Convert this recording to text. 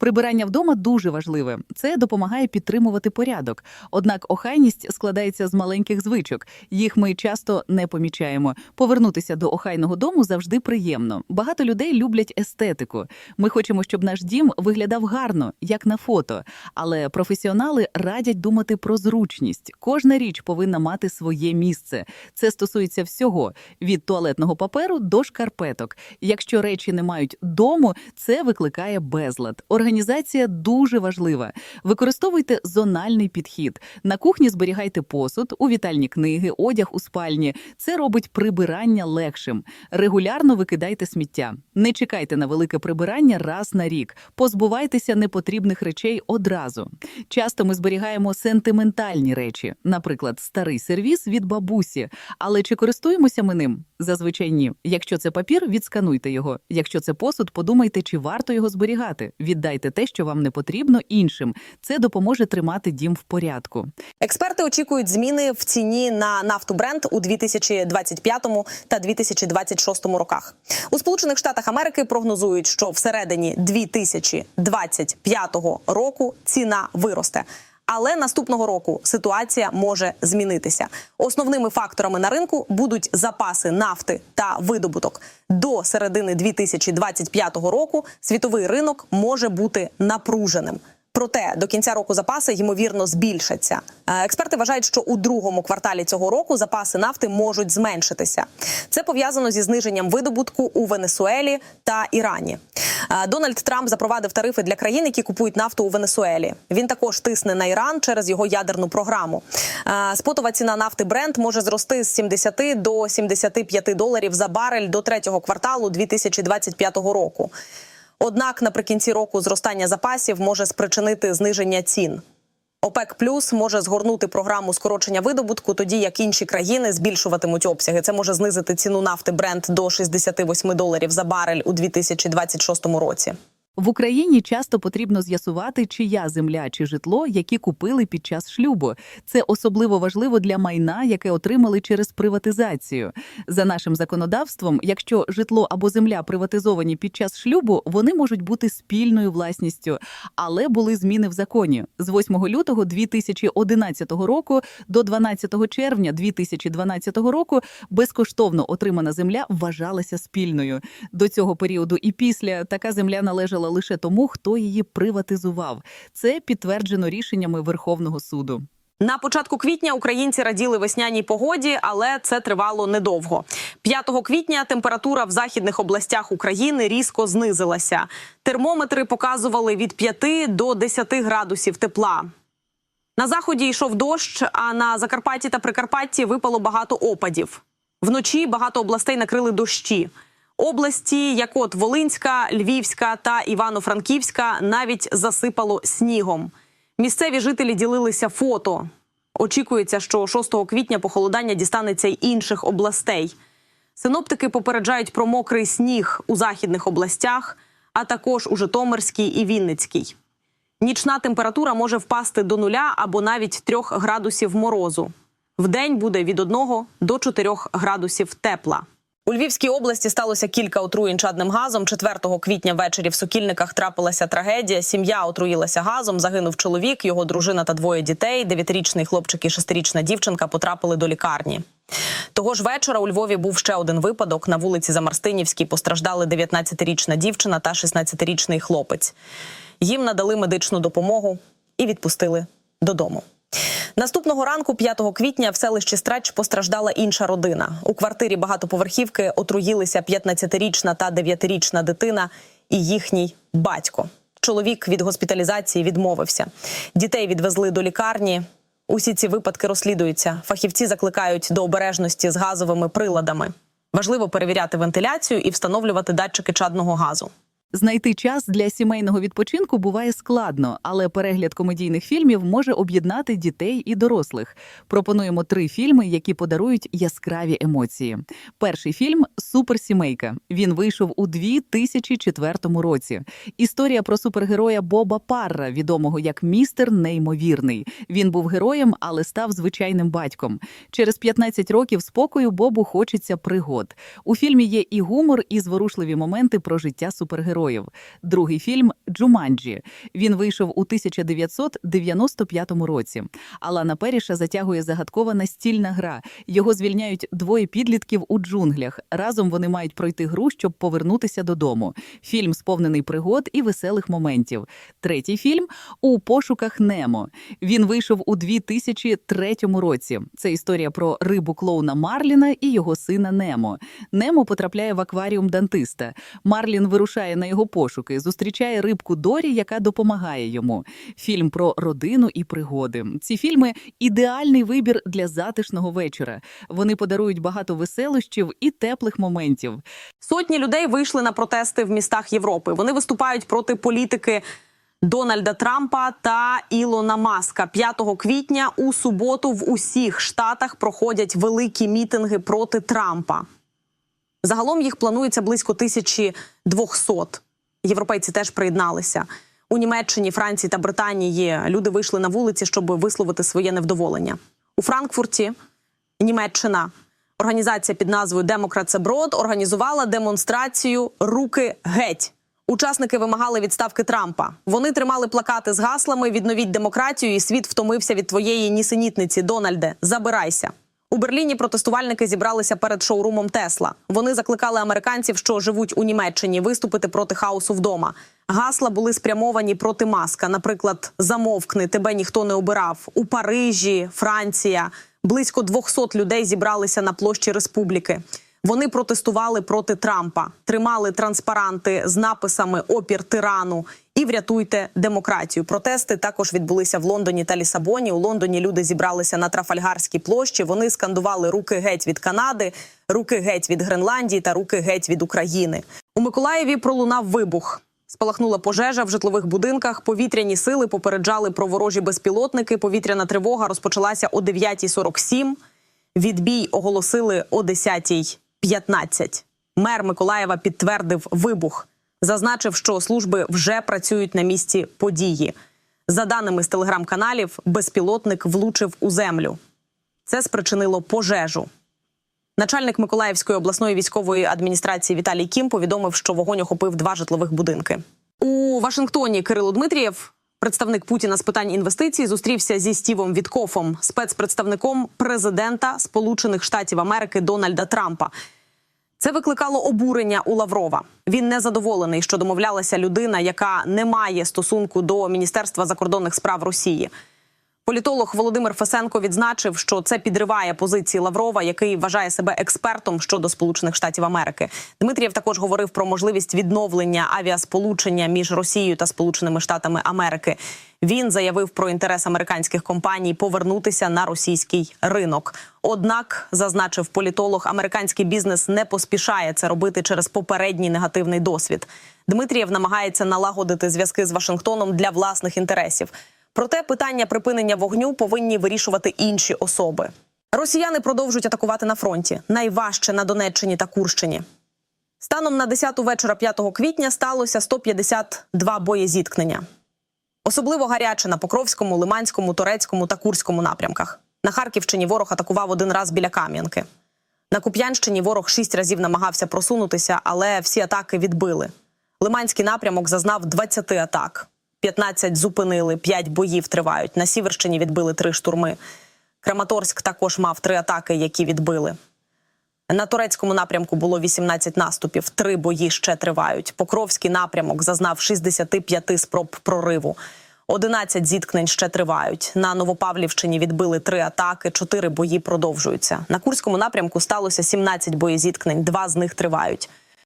Прибирання вдома дуже важливе. Це допомагає підтримувати порядок. Однак охайність складається з маленьких звичок. Їх ми часто не помічаємо. Повернутися до охайного дому завжди приємно. Багато людей люблять естетику. Ми хочемо, щоб наш дім виглядав гарно, як на фото. Але професіонали радять думати про зручність. Кожна річ повинна мати своє місце. Це стосується всього від туалетного паперу до шкарпеток. Якщо речі не мають дому, це викликає безлад. Організація дуже важлива. Використовуйте зональний підхід. На кухні зберігайте посуд, у вітальні книги, одяг у спальні. Це робить прибирання легшим. Регулярно викидайте сміття. Не чекайте на велике прибирання раз на рік. Позбувайтеся непотрібних речей одразу. Часто ми зберігаємо сентиментальні речі, наприклад, старий сервіс від бабусі. Але чи користуємося ми ним? Зазвичай ні. Якщо це папір, відскануйте його. Якщо це посуд, подумайте, чи варто його зберігати. Віддайте те, що вам не потрібно, іншим. Це допоможе тримати дім в порядку. Експерти очікують зміни в ціні на нафту бренд у 2025 та 2026 роках. У Сполучених Штатах Америки прогнозують, що всередині 2025 року ціна виросте. Але наступного року ситуація може змінитися. Основними факторами на ринку будуть запаси нафти та видобуток. До середини 2025 року світовий ринок може бути напруженим. Проте до кінця року запаси ймовірно збільшаться. Е, Експерти вважають, що у другому кварталі цього року запаси нафти можуть зменшитися. Це пов'язано зі зниженням видобутку у Венесуелі та Ірані. Е, Дональд Трамп запровадив тарифи для країн, які купують нафту у Венесуелі. Він також тисне на Іран через його ядерну програму. Е, Спотова ціна нафти Брент може зрости з 70 до 75 доларів за барель до третього кварталу 2025 року. Однак наприкінці року зростання запасів може спричинити зниження цін. ОПЕК Плюс може згорнути програму скорочення видобутку, тоді як інші країни збільшуватимуть обсяги. Це може знизити ціну нафти бренд до 68 доларів за барель у 2026 році. В Україні часто потрібно з'ясувати, чия земля чи житло, які купили під час шлюбу. Це особливо важливо для майна, яке отримали через приватизацію. За нашим законодавством, якщо житло або земля приватизовані під час шлюбу, вони можуть бути спільною власністю, але були зміни в законі з 8 лютого 2011 року до 12 червня 2012 року. Безкоштовно отримана земля вважалася спільною. До цього періоду і після така земля належала лише тому, хто її приватизував. Це підтверджено рішеннями Верховного суду. На початку квітня українці раділи весняній погоді, але це тривало недовго. 5 квітня температура в західних областях України різко знизилася. Термометри показували від 5 до 10 градусів тепла. На заході йшов дощ, а на Закарпатті та Прикарпатті випало багато опадів. Вночі багато областей накрили дощі. Області, як от Волинська, Львівська та Івано-Франківська, навіть засипало снігом. Місцеві жителі ділилися фото. Очікується, що 6 квітня похолодання дістанеться й інших областей. Синоптики попереджають про мокрий сніг у західних областях, а також у Житомирській і Вінницькій. Нічна температура може впасти до нуля або навіть 3 градусів морозу. Вдень буде від 1 до 4 градусів тепла. У Львівській області сталося кілька отруєнь чадним газом. 4 квітня ввечері в Сокільниках трапилася трагедія. Сім'я отруїлася газом. Загинув чоловік, його дружина та двоє дітей. Дев'ятирічний хлопчик і шестирічна дівчинка потрапили до лікарні. Того ж вечора у Львові був ще один випадок. На вулиці Замарстинівській постраждали 19-річна дівчина та 16-річний хлопець. Їм надали медичну допомогу і відпустили додому. Наступного ранку, 5 квітня, в селищі Стреч постраждала інша родина. У квартирі багатоповерхівки отруїлися 15-річна та 9-річна дитина і їхній батько. Чоловік від госпіталізації відмовився. Дітей відвезли до лікарні. Усі ці випадки розслідуються. Фахівці закликають до обережності з газовими приладами. Важливо перевіряти вентиляцію і встановлювати датчики чадного газу. Знайти час для сімейного відпочинку буває складно, але перегляд комедійних фільмів може об'єднати дітей і дорослих. Пропонуємо три фільми, які подарують яскраві емоції. Перший фільм Суперсімейка. Він вийшов у 2004 році. Історія про супергероя Боба Парра, відомого як містер неймовірний. Він був героєм, але став звичайним батьком. Через 15 років спокою Бобу хочеться пригод. У фільмі є і гумор, і зворушливі моменти про життя супергероя. Героїв. Другий фільм Джуманджі. Він вийшов у 1995 році. Алана Періша затягує загадкова настільна гра. Його звільняють двоє підлітків у джунглях. Разом вони мають пройти гру, щоб повернутися додому. Фільм сповнений пригод і веселих моментів. Третій фільм у пошуках Немо. Він вийшов у 2003 році. Це історія про рибу клоуна Марліна і його сина Немо. Немо потрапляє в акваріум дантиста. Марлін вирушає на його пошуки, зустрічає рибку Дорі, яка допомагає йому. Фільм про родину і пригоди. Ці фільми ідеальний вибір для затишного вечора. Вони подарують багато веселощів і теплих моментів. Сотні людей вийшли на протести в містах Європи. Вони виступають проти політики Дональда Трампа та Ілона Маска. 5 квітня у суботу в усіх штатах проходять великі мітинги проти Трампа. Загалом їх планується близько 1200. Європейці теж приєдналися. У Німеччині, Франції та Британії люди вийшли на вулиці, щоб висловити своє невдоволення. У Франкфурті Німеччина. Організація під назвою Abroad організувала демонстрацію Руки геть. Учасники вимагали відставки Трампа. Вони тримали плакати з гаслами Відновіть демократію, і світ втомився від твоєї нісенітниці. Дональде, забирайся. У Берліні протестувальники зібралися перед шоурумом Тесла. Вони закликали американців, що живуть у Німеччині, виступити проти хаосу вдома. Гасла були спрямовані проти маска. Наприклад, замовкни, тебе ніхто не обирав. У Парижі, Франція. Близько 200 людей зібралися на площі республіки. Вони протестували проти Трампа, тримали транспаранти з написами Опір тирану і врятуйте демократію. Протести також відбулися в Лондоні та Лісабоні. У Лондоні люди зібралися на Трафальгарській площі. Вони скандували руки геть від Канади, руки геть від Гренландії та руки геть від України. У Миколаєві пролунав вибух. Спалахнула пожежа в житлових будинках. Повітряні сили попереджали про ворожі безпілотники. Повітряна тривога розпочалася о 9.47. Відбій оголосили о 10.15. Мер Миколаєва підтвердив вибух. Зазначив, що служби вже працюють на місці події. За даними з телеграм-каналів, безпілотник влучив у землю. Це спричинило пожежу. Начальник Миколаївської обласної військової адміністрації Віталій Кім повідомив, що вогонь охопив два житлових будинки. У Вашингтоні Кирило Дмитрієв, представник Путіна з питань інвестицій, зустрівся зі Стівом Віткофом, спецпредставником президента Сполучених Штатів Америки Дональда Трампа. Це викликало обурення у Лаврова. Він не задоволений, що домовлялася людина, яка не має стосунку до Міністерства закордонних справ Росії. Політолог Володимир Фесенко відзначив, що це підриває позиції Лаврова, який вважає себе експертом щодо Сполучених Штатів Америки. Дмитрієв також говорив про можливість відновлення авіасполучення між Росією та Сполученими Штатами Америки. Він заявив про інтерес американських компаній повернутися на російський ринок. Однак, зазначив політолог, американський бізнес не поспішає це робити через попередній негативний досвід. Дмитрієв намагається налагодити зв'язки з Вашингтоном для власних інтересів. Проте питання припинення вогню повинні вирішувати інші особи. Росіяни продовжують атакувати на фронті найважче на Донеччині та Курщині. Станом на 10 вечора 5 квітня сталося 152 боєзіткнення. Особливо гаряче на Покровському, Лиманському, Торецькому та Курському напрямках. На Харківщині ворог атакував один раз біля Кам'янки. На Куп'янщині ворог шість разів намагався просунутися, але всі атаки відбили. Лиманський напрямок зазнав 20 атак. 15 зупинили, 5 боїв тривають. На Сіверщині відбили 3 штурми. Краматорськ також мав 3 атаки, які відбили. На турецькому напрямку було 18 наступів, 3 бої ще тривають. Покровський напрямок зазнав 65 спроб прориву. 11 зіткнень ще тривають. На Новопавлівщині відбили 3 атаки, 4 бої продовжуються. На Курському напрямку сталося 17 боєзіткнень, 2 з них тривають.